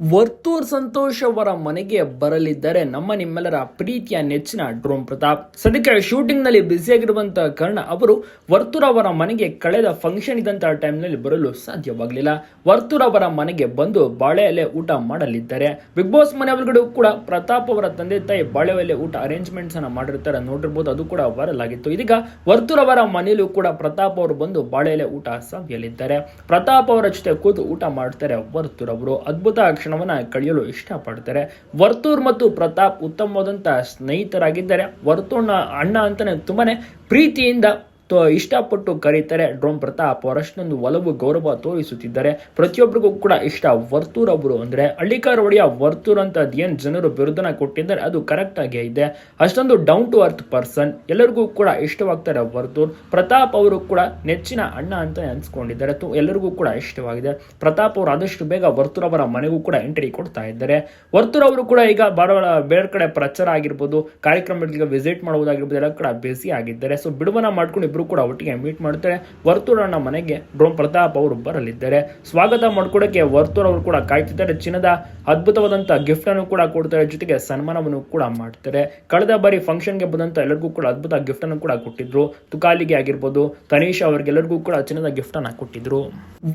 ವರ್ತೂರ್ ಸಂತೋಷ್ ಅವರ ಮನೆಗೆ ಬರಲಿದ್ದಾರೆ ನಮ್ಮ ನಿಮ್ಮೆಲ್ಲರ ಪ್ರೀತಿಯ ನೆಚ್ಚಿನ ಡ್ರೋಮ್ ಪ್ರತಾಪ್. ಸದ್ಯಕ್ಕೆ ಶೂಟಿಂಗ್ನಲ್ಲಿ ಬ್ಯುಸಿಯಾಗಿರುವಂತಹ ಕಾರಣ ಅವರು ವರ್ತೂರ್ ಅವರ ಮನೆಗೆ ಕಳೆದ ಫಂಕ್ಷನ್ ಇದ್ದಂತಹ ಟೈಮ್ನಲ್ಲಿ ಬರಲು ಸಾಧ್ಯವಾಗಲಿಲ್ಲ. ವರ್ತೂರ್ ಅವರ ಮನೆಗೆ ಬಂದು ಬಾಳೆ ಎಲೆ ಊಟ ಮಾಡಲಿದ್ದಾರೆ. ಬಿಗ್ ಬಾಸ್ ಮನೆ ಒಳಗಡೆ ಕೂಡ ಪ್ರತಾಪ್ ಅವರ ತಂದೆ ತಾಯಿ ಬಾಳೆ ಎಲೆ ಊಟ ಅರೇಂಜ್ಮೆಂಟ್ಸ್ ಅನ್ನ ಮಾಡಿರ್ತಾರೆ. ನೋಡಿರ್ಬೋದು ಅದು ಕೂಡ ವೈರಲ್ ಆಗಿತ್ತು. ಇದೀಗ ವರ್ತೂರ್ ಅವರ ಮನೆಯಲ್ಲೂ ಕೂಡ ಪ್ರತಾಪ್ ಅವರು ಬಂದು ಬಾಳೆ ಎಲೆ ಊಟ ಸವಿಯಲಿದ್ದಾರೆ. ಪ್ರತಾಪ್ ಅವರ ಜೊತೆ ಕೂತು ಊಟ ಮಾಡ್ತಾರೆ ವರ್ತೂರ್ ಅವರು. ಅದ್ಭುತ ಕ್ಷಣವನ್ನ ಕಳೆಯಲು ಇಷ್ಟಪಡ್ತಾರೆ. ವರ್ತೂರ್ ಮತ್ತು ಪ್ರತಾಪ್ ಉತ್ತಮವಾದಂಥ ಸ್ನೇಹಿತರಾಗಿದ್ದಾರೆ. ವರ್ತೂರ್ನ ಅಣ್ಣ ಅಂತಲೇ ತುಂಬಾ ಪ್ರೀತಿಯಿಂದ ಇಷ್ಟಪಟ್ಟು ಕರೀತಾರೆ. ಡ್ರೋನ್ ಪ್ರತಾಪ್ ಅವರಷ್ಟೊಂದು ಒಲವು, ಗೌರವ ತೋರಿಸುತ್ತಿದ್ದಾರೆ. ಪ್ರತಿಯೊಬ್ಬರಿಗೂ ಕೂಡ ಇಷ್ಟ ವರ್ತೂರ್ ಅವರು ಅಂದರೆ ಹಳ್ಳಿಕಾರ ಒಡೆಯ ವರ್ತೂರ್ ಅಂತ ಏನ್ ಜನರು ಬಿರುದನ್ನ ಕೊಟ್ಟಿದ್ದಾರೆ, ಅದು ಕರೆಕ್ಟ್ ಆಗೇ ಇದೆ. ಅಷ್ಟೊಂದು ಡೌನ್ ಟು ಅರ್ತ್ ಪರ್ಸನ್ ಎಲ್ಲರಿಗೂ ಕೂಡ ಇಷ್ಟವಾಗ್ತಾರೆ ವರ್ತೂರ್. ಪ್ರತಾಪ್ ಅವರು ಕೂಡ ನೆಚ್ಚಿನ ಅಣ್ಣ ಅಂತ ಅನ್ಸ್ಕೊಂಡಿದ್ದಾರೆ. ತು- ಎಲ್ಲರಿಗೂ ಕೂಡ ಇಷ್ಟವಾಗಿದೆ. ಪ್ರತಾಪ್ ಅವರು ಆದಷ್ಟು ಬೇಗ ವರ್ತೂರ್ ಅವರ ಮನೆಗೂ ಕೂಡ ಎಂಟ್ರಿ ಕೊಡ್ತಾ ಇದ್ದಾರೆ. ವರ್ತೂರ್ ಅವರು ಕೂಡ ಈಗ ಬಾರವಾಡ ಬೇರೆ ಕಡೆ ಪ್ರಚಾರ ಆಗಿರ್ಬೋದು, ಕಾರ್ಯಕ್ರಮಗಳಿಗೆ ವಿಸಿಟ್ ಮಾಡುವುದಾಗಿರ್ಬೋದು, ಎಲ್ಲ ಕೂಡ ಬ್ಯುಸಿ ಆಗಿದ್ದಾರೆ. ಸೊ ಬಿಡುವನ ಮಾಡ್ಕೊಂಡು ಇಬ್ರು ಕೂಡ ಒಟ್ಟಿಗೆ ಮೀಟ್ ಮಾಡ್ತಾರೆ. ವರ್ತೂರ್ ಅಣ್ಣ ಮನೆಗೆ ಡ್ರೋನ್ ಪ್ರತಾಪ್ ಅವರು ಬರಲಿದ್ದಾರೆ. ಸ್ವಾಗತ ಮಾಡ್ಕೊಡಕ್ಕೆ ವರ್ತೂರ್ ಅವರು ಕೂಡ ಕಾಯ್ತಿದ್ದಾರೆ. ಚಿನ್ನದ ಅದ್ಭುತವಾದಂತಹ ಗಿಫ್ಟ್ ಅನ್ನು ಕೂಡ ಕೊಡ್ತಾರೆ. ಜೊತೆಗೆ ಸನ್ಮಾನವನ್ನು ಕೂಡ ಮಾಡ್ತಾರೆ. ಕಳೆದ ಬಾರಿ ಫಂಕ್ಷನ್ಗೆ ಬಂದಂತ ಎಲ್ಲರಿಗೂ ಕೂಡ ಅದ್ಭುತ ಗಿಫ್ಟ್ ಅನ್ನು ಕೂಡ ಕೊಟ್ಟಿದ್ರು. ತುಕಾಲಿಗೆ ಆಗಿರ್ಬೋದು, ತನೀಶ್ ಅವರಿಗೆಲ್ಲರಿಗೂ ಕೂಡ ಚಿನ್ನದ ಗಿಫ್ಟ್ ಅನ್ನ ಕೊಟ್ಟಿದ್ರು.